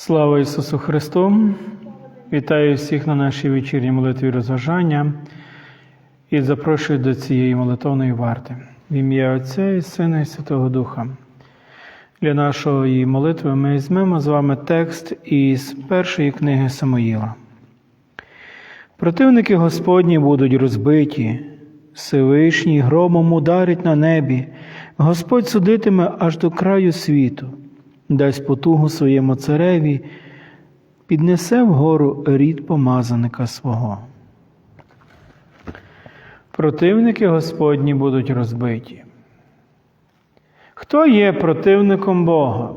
Слава Ісусу Христу! Вітаю всіх на нашій вечірній молитві розважання і запрошую до цієї молитовної варти. В ім'я Отця і Сина і Святого Духа. Для нашої молитви ми візьмемо з вами текст із першої книги Самоїла. Противники Господні будуть розбиті, Всевишній громом ударить на небі, Господь судитиме аж до краю світу, дасть потугу своєму цареві, піднесе вгору рід помазаника свого. Противники Господні будуть розбиті. Хто є противником Бога?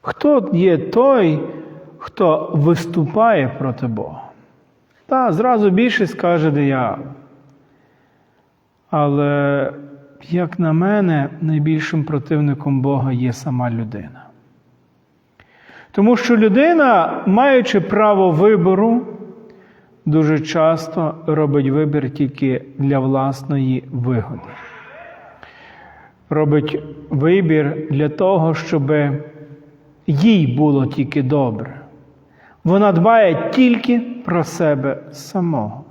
Хто є той, хто виступає проти Бога? Та, зразу більшість каже диявол. Але, як на мене, найбільшим противником Бога є сама людина. Тому що людина, маючи право вибору, дуже часто робить вибір тільки для власної вигоди. Робить вибір для того, щоб їй було тільки добре. Вона дбає тільки про себе самого.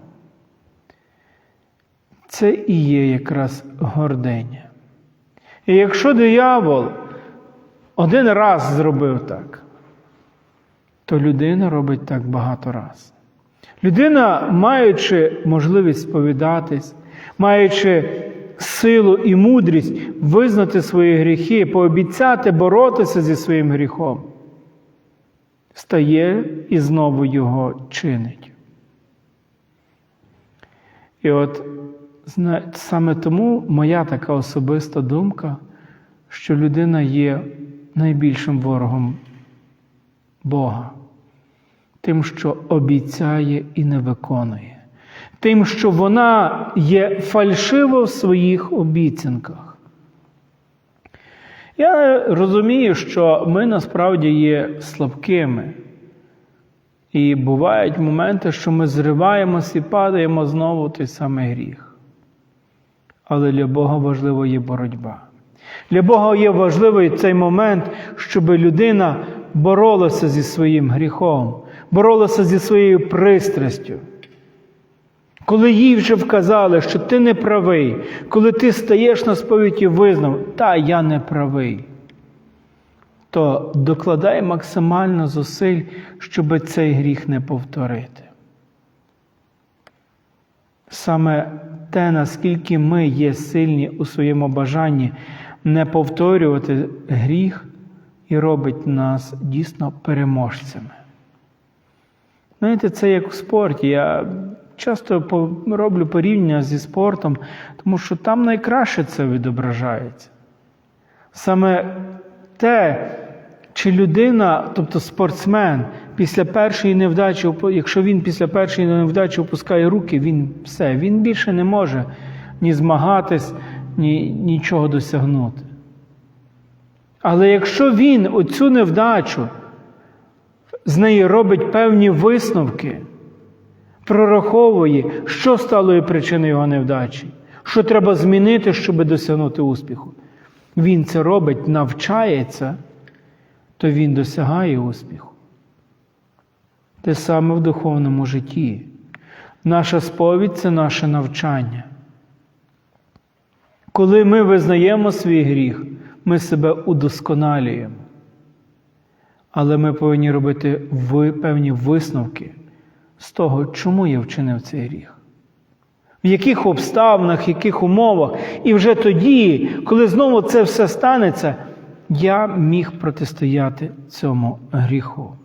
Це і є якраз гординя. І якщо диявол один раз зробив так, то людина робить так багато раз. Людина, маючи можливість сповідатись, маючи силу і мудрість визнати свої гріхи, пообіцяти боротися зі своїм гріхом, стає і знову його чинить. І от саме тому моя така особиста думка, що людина є найбільшим ворогом Бога, тим, що обіцяє і не виконує, тим, що вона є фальшива в своїх обіцянках. Я розумію, що ми насправді є слабкими. І бувають моменти, що ми зриваємося і падаємо знову в той самий гріх. Але для Бога важливо є боротьба. Для Бога є важливий цей момент, щоб людина боролася зі своїм гріхом, боролася зі своєю пристрастю. Коли їй вже вказали, що ти не правий, коли ти стаєш на сповіді визнав, та я не правий, то докладай максимально зусиль, щоб цей гріх не повторити. Саме те, наскільки ми є сильні у своєму бажанні не повторювати гріх, і робить нас дійсно переможцями. Знаєте, це як в спорті. Я часто роблю порівняння зі спортом, тому що там найкраще це відображається. Саме те, чи людина, тобто спортсмен, після першої невдачі, якщо він після першої невдачі опускає руки, він все, він більше не може ні змагатись, ні нічого досягнути. Але якщо він оцю невдачу з неї робить певні висновки, прораховує, що стало причиною його невдачі, що треба змінити, щоб досягнути успіху, він це робить, навчається, то він досягає успіху. Те саме в духовному житті. Наша сповідь це наше навчання. Коли ми визнаємо свій гріх, ми себе удосконалюємо. Але ми повинні робити певні висновки з того, чому я вчинив цей гріх, в яких обставинах, в яких умовах. І вже тоді, коли знову це все станеться, я міг протистояти цьому гріху.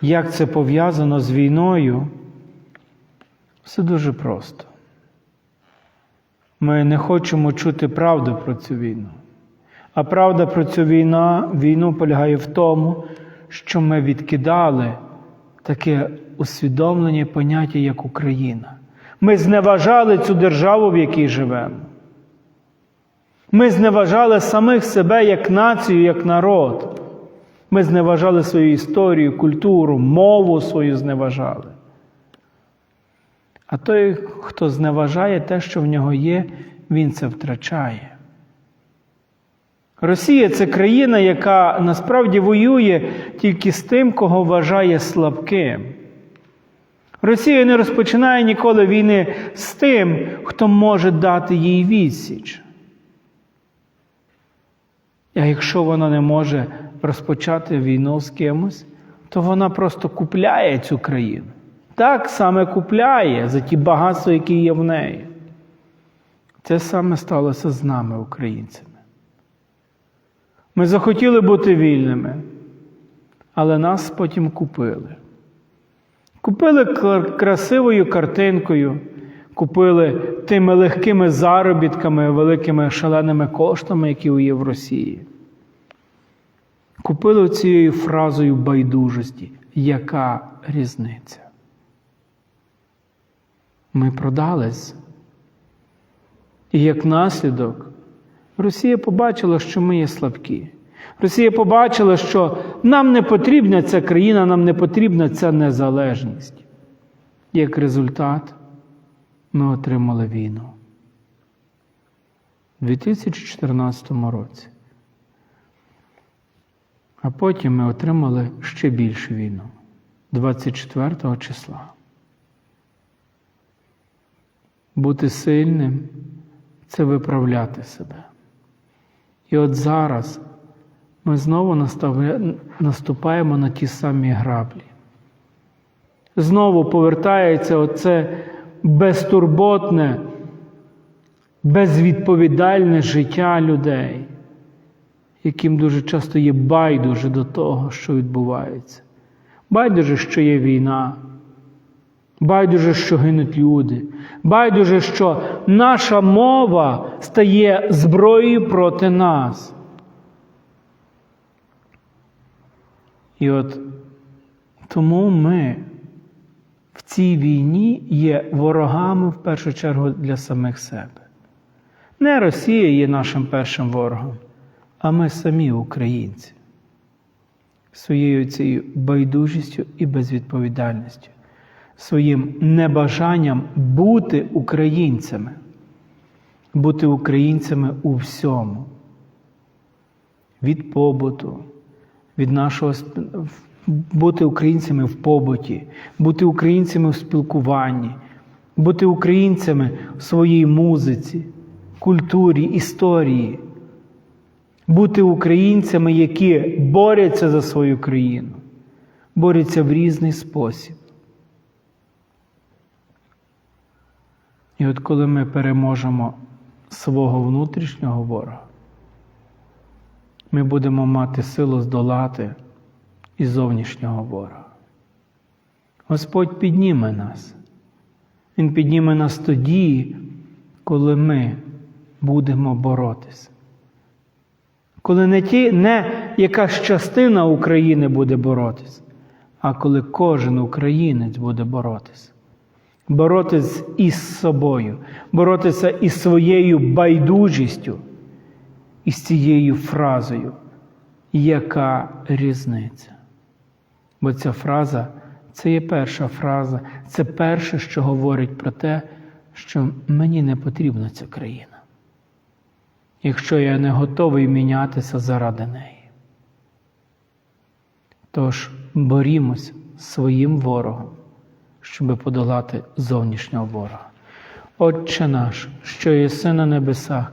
Як це пов'язано з війною? Все дуже просто. Ми не хочемо чути правду про цю війну. А правда про цю війну, війну полягає в тому, що ми відкидали таке усвідомлення поняття, як Україна. Ми зневажали цю державу, в якій живемо. Ми зневажали самих себе як націю, як народ. Ми зневажали свою історію, культуру, мову свою зневажали. А той, хто зневажає те, що в нього є, він це втрачає. Росія це країна, яка насправді воює тільки з тим, кого вважає слабким. Росія не розпочинає ніколи війни з тим, хто може дати їй відсіч. А якщо вона не може розпочати війну з кимось, то вона просто купляє цю країну. Так саме купляє за ті багатства, які є в неї. Це саме сталося з нами, українцями. Ми захотіли бути вільними, але нас потім купили. Купили красивою картинкою, купили тими легкими заробітками, великими шаленими коштами, які є в Росії. Купили цією фразою байдужості. Яка різниця? Ми продались. І як наслідок, Росія побачила, що ми є слабкі. Росія побачила, що нам не потрібна ця країна, нам не потрібна ця незалежність. Як результат, ми отримали війну у 2014 році. А потім ми отримали ще більшу війну 24 числа. Бути сильним це виправляти себе. І от зараз ми знову наступаємо на ті самі граблі. Знову повертається оце безтурботне, безвідповідальне життя людей, яким дуже часто є байдуже до того, що відбувається. Байдуже, що є війна. Байдуже, що гинуть люди. Байдуже, що наша мова стає зброєю проти нас. І от тому ми в цій війні є ворогами в першу чергу для самих себе. Не Росія є нашим першим ворогом, а ми самі українці своєю цією байдужістю і безвідповідальністю, своїм небажанням бути українцями, бути українцями у всьому, від побуту, від нашого бути українцями в побуті, бути українцями в спілкуванні, бути українцями в своїй музиці, культурі, історії, бути українцями, які борються за свою країну, борються в різний спосіб. І от коли ми переможемо свого внутрішнього ворога, ми будемо мати силу здолати і зовнішнього ворога. Господь підніме нас. Він підніме нас тоді, коли ми будемо боротися. Коли не, ті, не якась частина України буде боротися, а коли кожен українець буде боротися. Боротися із собою, боротися із своєю байдужістю, із цією фразою, яка різниця? Бо ця фраза це є перша фраза, це перше, що говорить про те, що мені не потрібна ця країна, якщо я не готовий мінятися заради неї. Тож борімось з своїм ворогом, щоб подолати зовнішнього ворога. Отче наш, що єси на небесах,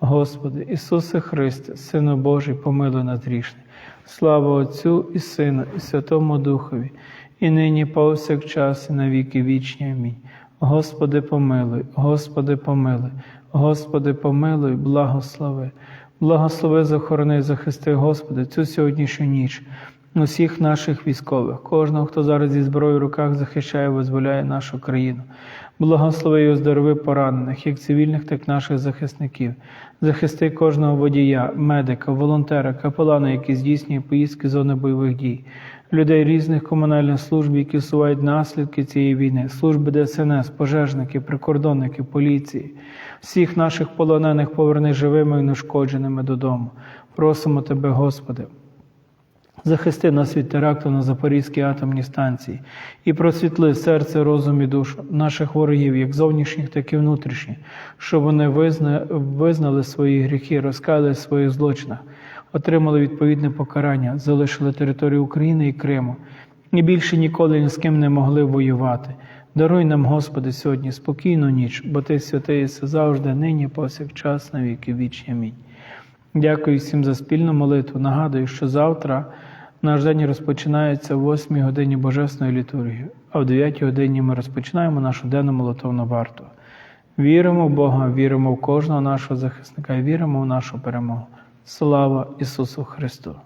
Господи, Ісусе Христе, Сину Божий, помилуй нас грішних. Слава Отцю і Сину, і Святому Духові, і нині повсякчас, і на віки вічні. Амінь. Господи, помилуй, Господи, помилуй, Господи, помилуй, благослови. Благослови, захорони, захисти, Господи, цю сьогоднішню ніч, усіх наших військових, кожного, хто зараз зі зброєю в руках захищає, визволяє нашу країну. Благослови і оздорови поранених, як цивільних, так і наших захисників. Захисти кожного водія, медика, волонтера, капелана, які здійснює поїздки зони бойових дій, людей різних комунальних служб, які усувають наслідки цієї війни, служби ДСНС, пожежники, прикордонники, поліції, всіх наших полонених поверни живими і нешкодженими додому. Просимо Тебе, Господи. Захисти нас від теракту на Запорізькій атомній станції і просвітли серце, розум і душу наших ворогів, як зовнішніх, так і внутрішніх, щоб вони визнали свої гріхи, розкаяли в своїх злочинах, отримали відповідне покарання, залишили територію України і Криму і більше ніколи ні з ким не могли воювати. Даруй нам, Господи, сьогодні спокійну ніч, бо Ти святий завжди, нині, повсякчас, на віки вічні. Амінь. Дякую всім за спільну молитву. Нагадую, що завтра наш день розпочинається в 8 годині Божественної літургії, а в 9 годині ми розпочинаємо нашу денну молотовну варту. Віримо в Бога, віримо в кожного нашого захисника і віримо в нашу перемогу. Слава Ісусу Христу!